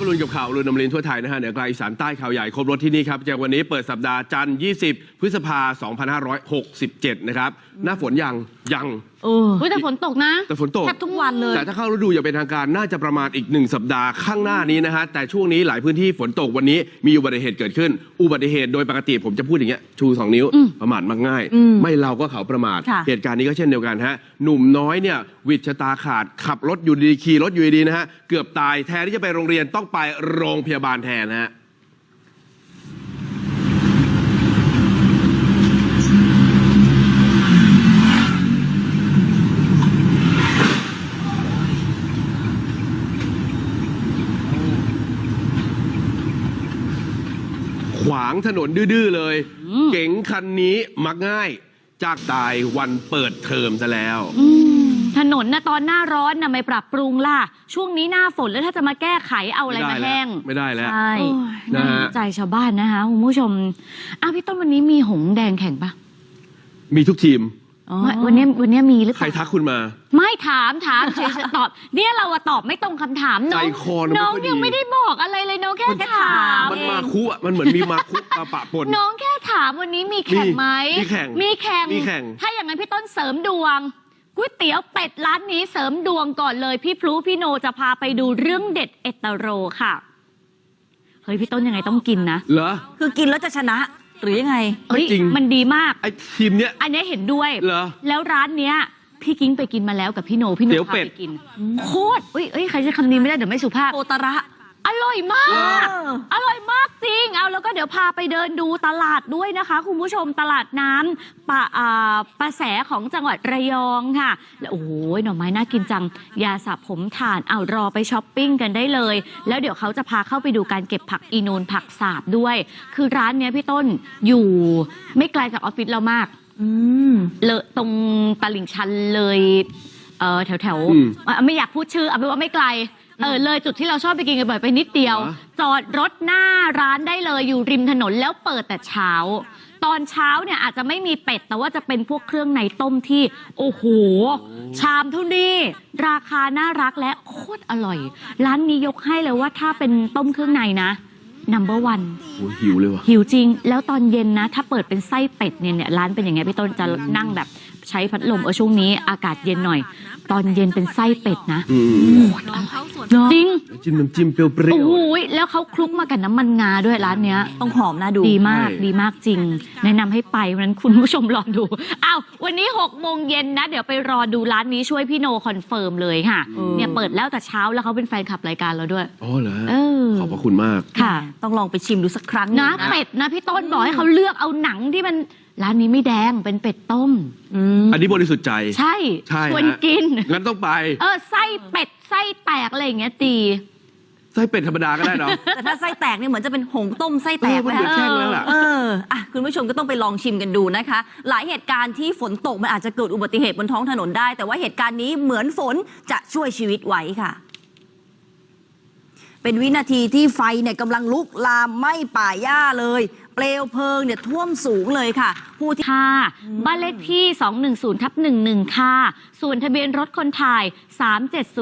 อรุณกับข่าวอรุณนำลินทั่วไทยนะฮะเหนือกลางอีสานใต้ข่าวใหญ่ครบรถที่นี่ครับจากวันนี้เปิดสัปดาห์จันทร์ 20 พฤษภา 2567 นะครับ หน้าฝนยังยัง โอ้อุ๊ยแต่ฝนตกนะแต่ฝนตก แทบทุกวันเลย แต่ถ้าเข้าฤดูอย่างเป็นทางการน่าจะประมาณอีกหนึ่งสัปดาห์ข้างหน้านี้นะฮะ แต่ช่วงนี้หลายพื้นที่ฝนตกวันนี้มีอุบัติเหตุเกิดขึ้น อุบัติเหตุโดยปกติผมจะพูดอย่างเงี้ยชูสองนิ้วอืมประมาทมักง่ายอืมไม่เราก็เขาประมาท ค่ะ เหตุการณ์นี้ก็เช่นเดียวกันฮะ หนุ่มน้อยเนี่ยวิดชะตาขาดขับรถอยู่ดีๆขี่รถอยู่ดีๆนะฮะเกือบตายแทนที่จะไปโรงเรียนต้องไปโรงพยาบาลแทนนะฮะ ถนนดื้อๆเลยอืมเก๋งคันนี้มักง่าย จากตายวันเปิดเทอมซะแล้วอืมถนนนะตอนหน้าร้อนนะไม่ปรับปรุงล่ะ ช่วงนี้หน้าฝนแล้วถ้าจะมาแก้ไขเอาอะไรมาแห้งไม่ได้แล้วใช่โอ้ยนะน่าฮะเห็นใจชาวบ้านนะคะคุณผู้ชมอ้าวพี่ต้นวันนี้มีหงส์แดงแข่งปะมีทุกทีมอ๋อ ไม่วันนี้วันนี้มีหรือใคเปรล่าทักคุณมา ไม่ถามถามเฉยๆตอบ เนี่ยเราอะตอบไม่ตรงคำถามน้องใจคอเราไม่น้องค่อยดี ยังไม่ได้บอกอะไรเลยน้องแค่มันถามมันมาคุอะมันเหมือนมีมาคุมาปะปน น้องแค่ถามวันนี้มีแข่งไหมมีแข่งมีแข่งมีแข่ง ถ้าอย่างนั้นพี่ต้นเสริมดวงก๋วยเตี๋ยวเป็ดร้านนี้เสริมดวงก่อนเลย พี่พลุพี่โนจะพาไปดูเรื่องเด็ดเอตโรค่ะเฮ้ยพี่ต้นยังไงต้องกินนะ เหรอ คือกินแล้วจะชนะ หรือยังไงเฮ้ยจริง มันดีมาก ไอ้ทีมเนี้ย อันนี้เห็นด้วย เหรอแล้วร้านเนี้ยพี่กิ้งไปกินมาแล้วกับพี่โนพี่โนเตี๋ยวพาเป็ด ไปกิน โคตรเอ้ยเอ้ยใครใช้คำนี้ไม่ได้เดี๋ยวไม่สุภาพโอตระ อร่อยมากเอออร่อยมากจริง เอาแล้วก็เดี๋ยวพาไปเดินดูตลาดด้วยนะคะ คุณผู้ชมตลาดน้ำปะอ่าประแสของจังหวัดระยองค่ะแล้วโอ้โหหน่อไม้น่ากินจัง ยาสระผมถ่านเอารอไปช้อปปิ้งกันได้เลย แล้วเดี๋ยวเขาจะพาเข้าไปดูการเก็บผักอีนูนผักสาบด้วย คือร้านเนี้ยพี่ต้นอยู่ไม่ไกลจากออฟฟิศเรามาก อืม เลยตรงตลิ่งชันเลย เออแถวแถวอืม อะไม่อยากพูดชื่อเอาเป็นว่าไม่ไกล เออเลยจุดที่เราชอบไปกินกันบ่อยไปนิดเดียวเหรอจอดรถหน้าร้านได้เลยอยู่ริมถนนแล้วเปิดแต่เช้า ตอนเช้าเนี่ยอาจจะไม่มีเป็ด แต่ว่าจะเป็นพวกเครื่องในต้มที่ โอ้โห ชามเท่านี้ราคาน่ารักและโคตรอร่อย ร้านนี้ยกให้เลยว่าถ้าเป็นต้มเครื่องในนะ number one โอ้หิวเลยว่ะ หิวจริง แล้วตอนเย็นนะ ถ้าเปิดเป็นไส้เป็ดเนี่ยเนี่ยร้านเป็นอย่างไงพี่ต้นจะนั่งแบบ ใช้พัดลมเออช่วงนี้อากาศเย็นหน่อย ตอนเย็นเป็นไส้เป็ดนะอืมจริงจิ้มน้ำจิ้มเปรี้ยวโอ้ๆโหแล้วเขาคลุกมากับน้ำมันงาด้วยร้านเนี้ย ต้องหอมนะดู ดีมากใช่ ดีมากจริง แนะนำให้ไปวันนั้นคุณผู้ชมรอดูอ้าววันนี้6โมงเย็นนะ เดี๋ยวไปรอดูร้านนี้ช่วยพี่โนคอนเฟิร์มเลยค่ะ เออ เนี่ยเปิดแล้วแต่เช้าแล้วเขาเป็นแฟนคลับรายการเราด้วย อ๋อเหรอเออ ขอบพระคุณมาก ค่ะ ต้องลองไปชิมดูสักครั้งหงนะเป็ดนะพี่ต้นบอกให้เขาเลือกเอาหนังที่มัน ร้านนี้ไม่แดงเป็นเป็ดต้มอืมอันนี้บริสุทธิ์ใจ ใช่ใช่ชวนฮะกิน งั้นต้องไปเออไส้เป็ดไส้แตกอะไรอย่างเงี้ยตี ไส้เป็ดธรรมดาก็ได้เนาะแต่ถ้าไส้แตกเนี่ยเหมือนจะเป็นหงต้มไส้แตกเออมันไหมเหมือนคะแช่งแล้วล่ะเอออะคุณผู้ชมก็ต้องไปลองชิมกันดูนะคะ หลายเหตุการณ์ที่ฝนตกมันอาจจะเกิดอุบัติเหตุบนท้องถนนได้ แต่ว่าเหตุการณ์นี้เหมือนฝนจะช่วยชีวิตไว้ค่ะ เป็นวินาทีที่ไฟเนี่ยกำลังลุกลามไหม้ป่าหญ้าเลย เปลวเพลิงเนี่ยท่วมสูงเลยค่ะ ผู้ที่ค่ะบ้านเลขที่ 210ทับ11 ค่ะ ส่วนทะเบียนรถคนถ่าย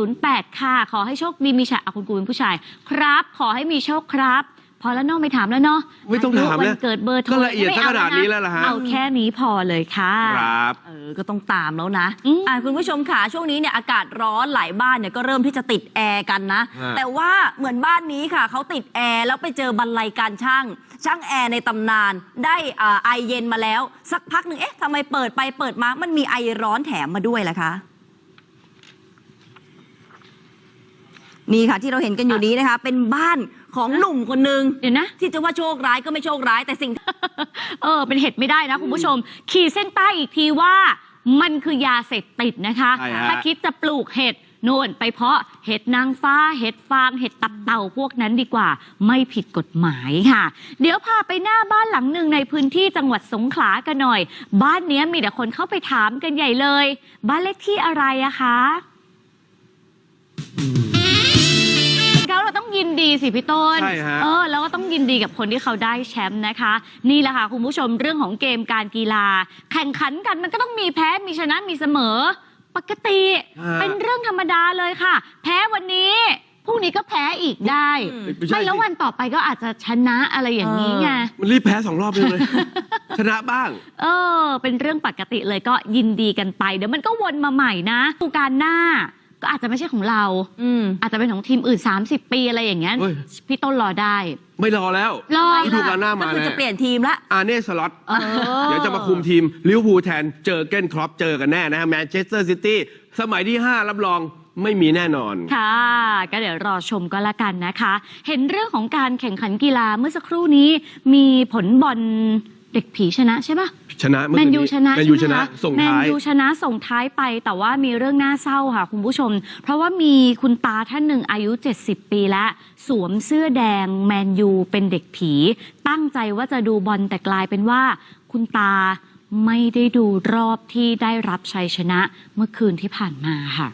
3708 ค่ะ ขอให้โชคดีมีชัยอะคุณกูเป็นผู้ชาย ครับ ขอให้มีโชคครับ พอแล้วเนาะไม่ถามแล้วเนาะไม่ต้องถามวัแล้วนเกิดเบอร์โทรก็ละเอียดไม่ซะขนาดนี้แล้วล่ะฮะ เอาแค่นี้พอเลยค่ะ ครับ เออ ก็ต้องตามแล้วนะอืม อะคุณผู้ชมค่ะช่วงนี้เนี่ยอากาศร้อนหลายบ้านเนี่ยก็เริ่มที่จะติดแอร์กันนะ ฮะ แต่ว่าเหมือนบ้านนี้ค่ะเขาติดแอร์แล้วไปเจอบรรลัยการช่าง ช่างแอร์ในตำนาน ได้อ่าไอเย็นมาแล้ว สักพักหนึ่งเอ๊ะทำไมเปิดไปเปิดมามันมีไอร้อนแถมมาด้วยล่ะคะ นี่ค่ะที่เราเห็นกันอยู่นี้นะคะ เป็นบ้าน ของหนุ่มคนหนึ่งเดี๋ยวนะ ที่จะว่าโชคร้ายก็ไม่โชคร้ายแต่สิ่ง เออ เป็นเห็ดไม่ได้นะคุณผู้ชม ขีดเส้นใต้อีกทีว่า มันคือยาเสพติดนะคะ ใช่ฮะ ถ้าคิดจะปลูกเห็ดโน่นไปเพาะเห็ดนางฟ้า เห็ดฟาง เห็ดตับเต่าพวกนั้นดีกว่า ไม่ผิดกฎหมายค่ะ เดี๋ยวพาไปหน้าบ้านหลังหนึ่งในพื้นที่จังหวัดสงขลากันหน่อย บ้านเนี้ยมีแต่คนเข้าไปถามกันใหญ่เลย บ้านเลขที่อะไรอะคะ ยินดีสิพี่ต้นใช่ฮะ เออแล้วก็ต้องยินดีกับคนที่เขาได้แชมป์นะคะ นี่แหละค่ะคุณผู้ชมเรื่องของเกมการกีฬา แข่งขันกันมันก็ต้องมีแพ้มีชนะมีเสมอ ปกติ ฮะ เป็นเรื่องธรรมดาเลยค่ะ แพ้วันนี้พรุ่งนี้ก็แพ้อีกได้อืม ไม่ใช่ไม่แล้วสิวันต่อไปก็อาจจะชนะอะไรอย่างนี้ไง มันรีบแพ้สองรอบเลย ชนะบ้าง เออ เป็นเรื่องปกติเลยก็ยินดีกันไป เดี๋ยวมันก็วนมาใหม่นะฤดูการหน้า ก็อาจจะไม่ใช่ของเรา อืมอาจจะเป็นของทีมอื่น 30 ปีอะไรอย่างเงี้ยเฮ้ย พี่ต้นรอได้ ไม่รอแล้วรอ ฤดูกาลหน้ามาก็คือแล้วจะเปลี่ยนทีมละ อาเน่สล็อต เออ เดี๋ยวจะมาคุมทีมลิเวอร์พูลแทนเจอเกนครอปเจอกันแน่นะฮะแมนเชสเตอร์ซิตี้สมัยที่ 5 รับรองไม่มีแน่นอน ค่ะ ก็เดี๋ยวรอชมก็แล้วกันนะคะ เห็นเรื่องของการแข่งขันกีฬาเมื่อสักครู่นี้มีผลบอล เด็กผีชนะใช่ปะ ชนะเมื่อแมคืนนยูนี้ชนะแมนยูชใช่ไหนะคะส่งแมนท้าย ยูชนะส่งท้ายไป แต่ว่ามีเรื่องน่าเศร้าค่ะคุณผู้ชม เพราะว่ามีคุณตาท่านหนึ่งอายุ 70 ปีแล้ว สวมเสื้อแดงแมนยูเป็นเด็กผี ตั้งใจว่าจะดูบอลแต่กลายเป็นว่า คุณตาไม่ได้ดูรอบที่ได้รับชัยชนะเมื่อคืนที่ผ่านมาค่ะ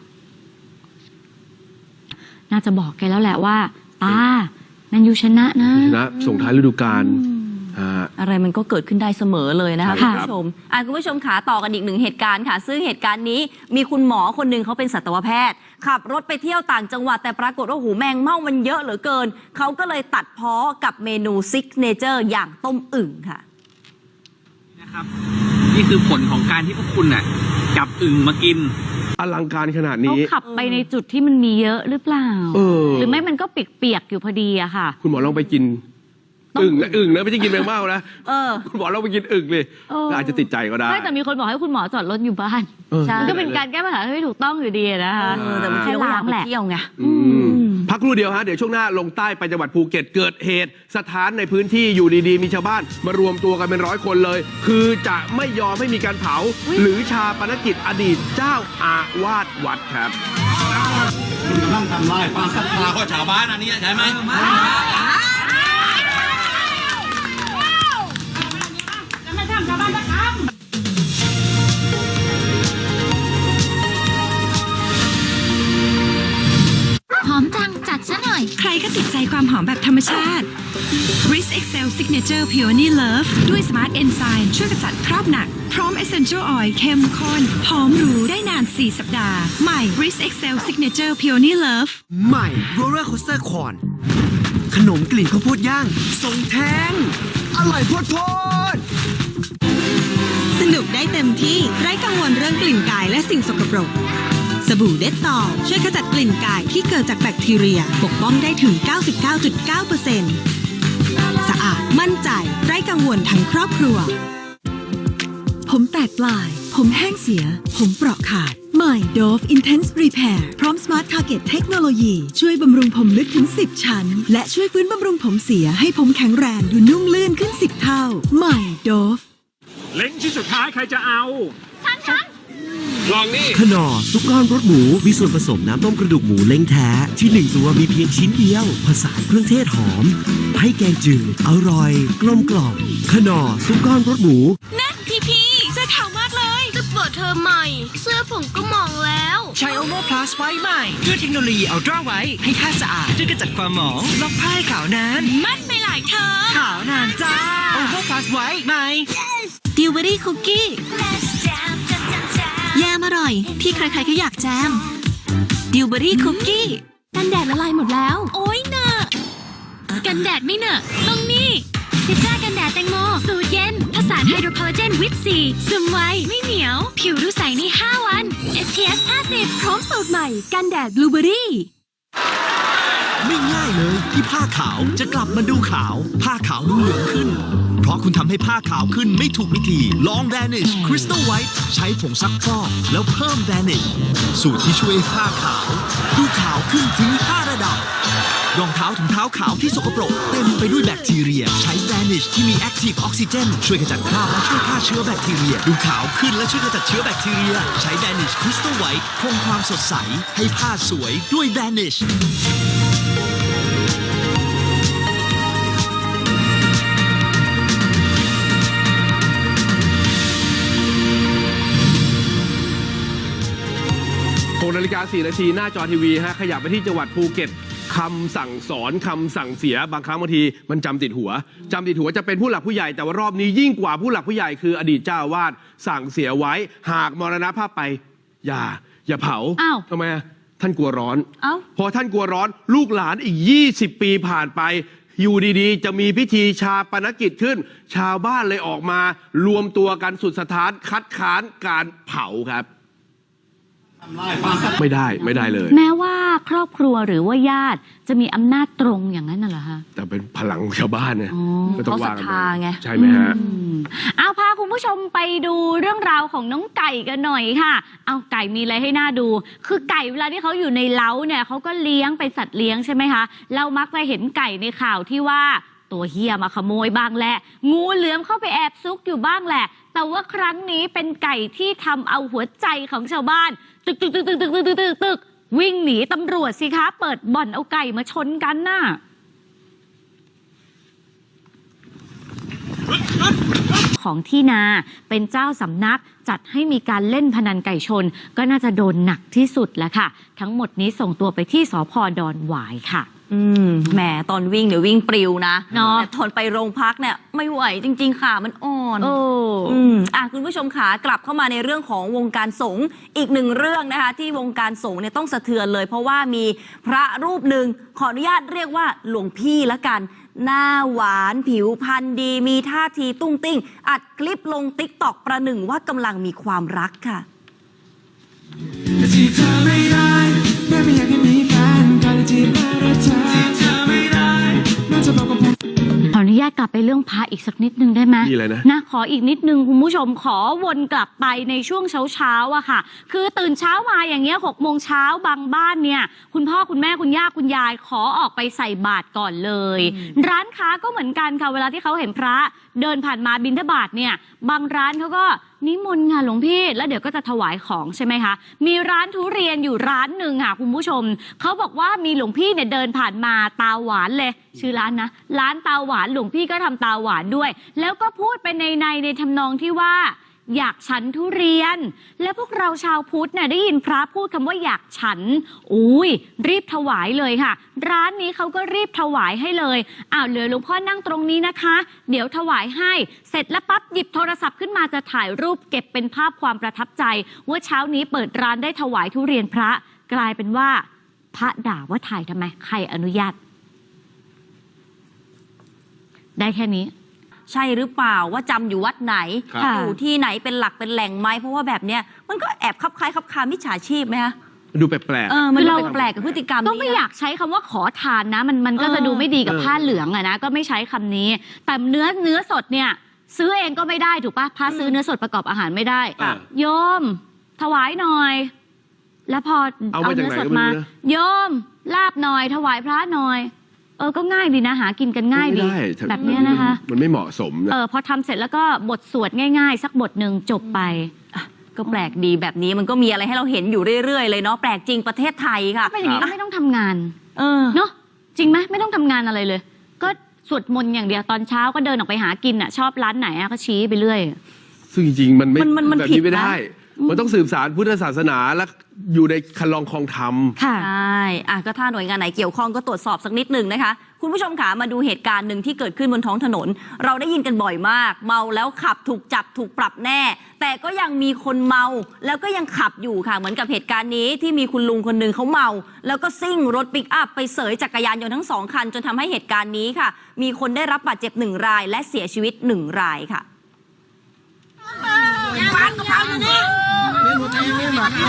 น่าจะบอกแกแล้วแหละว่า ตาแมนยูชนะนะ ชนะส่งท้ายฤดูกาลอ่า อะไรมันก็เกิดขึ้นได้เสมอเลยนะคะใช่คุณครับผู้ชมอะคุณผู้ชมขาต่อกันอีกหนึ่งเหตุการณ์ค่ะ ซึ่งเหตุการณ์นี้มีคุณหมอคนหนึ่งเขาเป็นสัตวแพทย์ ขับรถไปเที่ยวต่างจังหวัดแต่ปรากฏว่าหูแมงเม่ามันเยอะเหลือเกิน เขาก็เลยตัดเพ้อกับเมนูซิกเนเจอร์อย่างต้มอึ่งค่ะนะครับนี่คือผลของการที่พวกคุณน่ะจับอึ่งมากินอลังการขนาดเขานี้ขับไปในจุดที่มันมีเยอะหรือเปล่าเออหรือไม่มันก็เปียกๆอยู่พอดีอะค่ะ คุณหมอลองไปกินต้ม อึ่งนะอึ่งนะไม่ใช่กินแมงเม่านะเออ คุณหมอลองไปกินอึ่งเลยเออ อาจจะติดใจก็ได้ ไม่แต่มีคนบอกให้คุณหมอจอดรถอยู่บ้านเออ ใช่มันก็เป็นการแก้ปัญหาที่ไม่ถูกต้องอยู่ดีนะคะเออแต่มันแค่เที่ยวอยาล้ากงไปแหละเที่ยวไง อืมพักครู่เดียวฮะ เดี๋ยวช่วงหน้าลงใต้ไปจังหวัดภูเก็ตเกิดเหตุ สถานในพื้นที่อยู่ดีๆ มีชาวบ้าน มารวมตัวกันเป็นร้อยคนเลย คือจะไม่ยอมให้มีการเผา หรือชาปนกิจอดีตเจ้าอาวาสวัดครับคุณกำลังทำลายความศรัทธาของชาวบ้านอันนี้ใช่ไหม จังจัดซะหน่อย ใครก็ติดใจความหอมแบบธรรมชาติ Riz Excel Signature Peony Love ด้วย Smart Enzyme ช่วยกำจัดคราบหนัก พร้อม Essential Oil เข้มข้นหอมหรูได้นาน 4 สัปดาห์ ใหม่ Riz Excel Signature Peony Love ใหม่โรลเลอร์โคสเตอร์คอนขนมกลิ่นข้าวโพดย่างทรงแท้ง อร่อยโพดโพดสนุกได้เต็มที่ไร้กังวลเรื่องกลิ่นกายและสิ่งสกปรก สบู่เด็ดต่อช่วยขจัดกลิ่นกายที่เกิดจากแบคทีเรีย ปกป้องได้ถึง 99.9%สะอาดมั่นใจ ไร้กังวลทั้งครอบครัว ผมแตกปลาย ผมแห้งเสีย ผมเปราะขาดใหม่ Dove Intense Repair พร้อม Smart Target เทคโนโลยี ช่วยบำรุงผมลึกถึง 10 ชั้น และช่วยฟื้นบำรุงผมเสียให้ผมแข็งแรงดูนุ่มลื่นขึ้น 10 เท่า ใหม่ Dove เล้งชิ้นสุดท้ายใครจะเอา ลองนี่ขนอซุปก้อนรสหมู มีส่วนผสมน้ำต้มกระดูกหมูเล้งแท้ ที่หนึ่งตัวมีเพียงชิ้นเดียว ผสานเครื่องเทศหอม ให้แกงจืดอร่อย กลมกล่อมขนอซุปก้อนรสหมูพี่พี่เสื้อขาวมากเลยจะเปิดเทอมใหม่ เสื้อผมก็มองแล้วใช้โอโมพลัสไว้ใหม่ด้วยเทคโนโลยีอัลตร้าไว้ให้ผ้าสะอาดด้วยกระจัดความหมองล็อกผ้าให้ขาวนานมั่นไปหลายเทอมขาวนานจ้าโอโมพลัสไว้ใหม่ดิวเบอรี่คุกกี้แยมอร่อย ที่ใครๆก็อยากแจมดิวเบอรี่คุกกี้กันแดดละลายหมดแล้ว โอ๊ยเนอะกันแดดไม่เนอะต้องนี่ซิตรากันแดดแตงโม สูตรเย็น ผสานไฮโดรคอลลาเจนวิตซีซึมไว ไม่เหนียว ผิวดูใสใน 5 วัน SPF 50 พร้อมสูตรใหม่ กันแดดบลูเบอรี่ไม่ง่ายเลยที่ผ้าขาวจะกลับมาดูขาว ผ้าขาวดูเหลืองขึ้นเพ ราะคุณทำให้ผ้าขาวขึ้นไม่ถูกวิธี ลอง Vanish Crystal White ใช้ผงซักฟอกแล้วเพิ่ม Vanish สูตรที่ช่วยให้ผ้าขาว ดูขาวขึ้นถึง 5 ระดับ รองเท้าถุงเท้าขาวที่สกปรก เต็มไปด้วยแบคทีเรีย ใช้ Vanish ที่มี Active Oxygen ช่วยขจัดคราบและช่วยฆ่าเชื้อแบคทีเรีย ดูขาวขึ้นและช่วยขจัดเชื้อแบคทีเรีย ใช้ Vanish Crystal White คงความสดใส ให้ผ้าสวยด้วย Vanish ฬิกา4นาทีหน้าจอทีวีฮะขยับไปที่จังหวัดภูเก็ตคำสั่งสอนคำสั่งเสียบางครั้งบางทีมันจำติดหัวจำติดหัวจะเป็นผู้หลักผู้ใหญ่แต่ว่ารอบนี้ยิ่งกว่าผู้หลักผู้ใหญ่คืออดีตเจ้าอาวาสสั่งเสียไว้ หากมรณภาพไป อย่า อย่าเผาอ้าวทำไมอะถท่านกลัวร้อนเอ้า พอท่านกลัวร้อนลูกหลานอีก 20 ปีผ่านไป อยู่ดีๆ จะมีพิธีชาปนกิจขึ้น ชาวบ้านเลยออกมา รวมตัวกันสุดสถานคัดค้านการเผาครับ ไม่ได้ไม่ได้เลย แม้ว่าครอบครัวหรือว่าญาติจะมีอำนาจตรงอย่างนั้นน่ะเหรอคะแต่เป็นพลังของชาวบ้านเนี่ยอ๋อก็ต้องว่ากันเขาศรัทธาไงใช่ไหมฮะอืมเอาพาคุณผู้ชมไปดูเรื่องราวของน้องไก่กันหน่อยค่ะ เอาไก่มีอะไรให้น่าดู คือไก่เวลาที่เขาอยู่ในเล้าเนี่ยเขาก็เลี้ยงเป็นสัตว์เลี้ยงใช่ไหมคะ เรามักจะเห็นไก่ในข่าวที่ว่า ตัวเฮียมาขโมยบ้างแหละ งูเหลือมเข้าไปแอบซุกอยู่บ้างแหละ แต่ว่าครั้งนี้เป็นไก่ที่ทำเอาหัวใจของชาวบ้าน ตึกตึกตึกตึกตึกตึกตึกตึกตึกวิ่งหนีตำรวจสิคะ เปิดบ่อนเอาไก่มาชนกันน่ะ ของที่นาเป็นเจ้าสำนักจัดให้มีการเล่นพนันไก่ชน ก็น่าจะโดนหนักที่สุดแล้วค่ะ ทั้งหมดนี้ส่งตัวไปที่สพดอนหวายค่ะ อืมแหมตอนวิ่งเดี๋ยววิ่งปลิวนะเนาะ แต่ตอนไปโรงพักเนี่ยไม่ไหวจริง ๆ ค่ะมันอ่อนโอ้อืมอะคุณผู้ชมขากลับเข้ามาในเรื่องของวงการสงฆ์อีกหนึ่งเรื่องนะคะ ที่วงการสงฆ์เนี่ยต้องสะเทือนเลย เพราะว่ามีพระรูปหนึ่งขออนุญาตเรียกว่าหลวงพี่ละกัน หน้าหวานผิวพรรณดี มีท่าทีตุ้งติ้ง อัดคลิปลงติ๊กตอกประหนึ่งว่ากำลังมีความรักค่ะจีบเธอไม่ได้แม่ไม่อยากให้มี ขออนุญาตกลับไปเรื่องพระอีกสักนิดนึงได้ไหมนี่เลยนะ นะขออีกนิดนึงคุณผู้ชมขอวนกลับไปในช่วงเช้าเช้าๆอะค่ะ คือตื่นเช้ามาอย่างเงี้ยหกโมงเช้าบางบ้านเนี่ย คุณพ่อคุณแม่คุณย่าคุณยายขอออกไปใส่บาตรก่อนเลย ร้านค้าก็เหมือนกันค่ะเวลาที่เขาเห็นพระ เดินผ่านมาบิณฑบาตเนี่ย บางร้านเขาก็ นิมนต์ค่ะหลวงพี่ แล้วเดี๋ยวก็จะถวายของใช่ไหมคะ มีร้านทุเรียนอยู่ร้านหนึ่งค่ะคุณผู้ชม เขาบอกว่ามีหลวงพี่เนี่ยเดินผ่านมาตาหวานเลย ชื่อร้านนะ ร้านตาหวานหลวงพี่ก็ทำตาหวานด้วย แล้วก็พูดไปในในในทำนองที่ว่า อยากฉันทุเรียน และพวกเราชาวพุทธเนี่ยได้ยินพระพูดคำว่าอยากฉัน อุ้ยรีบถวายเลยค่ะ ร้านนี้เขาก็รีบถวายให้เลยอ้าวเหลือหลวงพ่อนั่งตรงนี้นะคะ เดี๋ยวถวายให้ เสร็จแล้วปั๊บหยิบโทรศัพท์ขึ้นมาจะถ่ายรูปเก็บเป็นภาพความประทับใจ ว่าเช้านี้เปิดร้านได้ถวายทุเรียนพระ กลายเป็นว่า พระด่าว่าถ่ายทำไมใครอนุญาต ได้แค่นี้ ใช่หรือเปล่าว่าจำอยู่วัดไหน ครับ อยู่ที่ไหนเป็นหลักเป็นแหล่งไหมเพราะว่าแบบเนี้ยมันก็แอบคับคล้ายคับคามิจฉาชีพไหมคะดูแปลก เออมันคือเราดูแปลกๆกับพฤติกรรมก็นี้ไม่นะ อยากใช้คำว่าขอทานนะ มันมันก็เออจะดูไม่ดีกับเออ ผ้าเหลืองอะนะก็ไม่ใช้คำนี้ แต่เนื้อเนื้อสดเนี่ย ซื้อเองก็ไม่ได้ถูกปะพระซื้อเนื้อสดประกอบอาหารไม่ได้ค่ะโยม ถวายหน่อย แล้วพอเอามาจากเนื้อสดไหนก็ไม่มารู้นะ โยม ลาบหน่อย ถวายพระหน่อย เออก็ง่ายดีนะหากินกันๆง่ายไม่ดีได้แบบเนี้ยนะคะ มันไม่เหมาะสมนะ เออพอทำเสร็จแล้วก็บทสวดง่ายๆ สักบทหนึ่งจบไป ก็แปลกดีแบบนี้มันก็มีอะไรให้เราเห็นอยู่เรื่อยๆ เลยเนาะแปลกจริงประเทศไทยค่ะถ้าเป็นอย่างนี้ก็ไม่ต้องทำงาน เออ เนาะจริงไหมไม่ต้องทำงานอะไรเลย ก็สวดมนต์อย่างเดียวตอนเช้าก็เดินออกไปหากินอะชอบร้านไหนอะก็ชี้ไปเรื่อย ซึ่งจริงๆมันไม่มันมันมันแบบผินี้ดไม่นะ ได้ มันต้องสืบสารพุทธศาสนาและอยู่ในคันลองคลองธรรม ค่ะ ใช่อะก็ถ้าหน่วยงานไหนเกี่ยวข้องก็ตรวจสอบสักนิดหนึ่งนะคะ คุณผู้ชมขามาดูเหตุการณ์หนึ่งที่เกิดขึ้นบนท้องถนน เราได้ยินกันบ่อยมาก เมาแล้วขับถูกจับถูกปรับแน่ แต่ก็ยังมีคนเมาแล้วก็ยังขับอยู่ค่ะ เหมือนกับเหตุการณ์นี้ที่มีคุณลุงคนหนึ่งเขาเมา แล้วก็ซิ่งรถปิกอัพไปเสยจักรยานยนต์ทั้งสองคัน จนทำให้เหตุการณ์นี้ค่ะ มีคนได้รับบาดเจ็บหนึ่งรายและเสียชีวิตหนึ่งรายค่ะ ไม่ผ่านก็ผ่านไม่ได้ไม่ได้ไม่ได้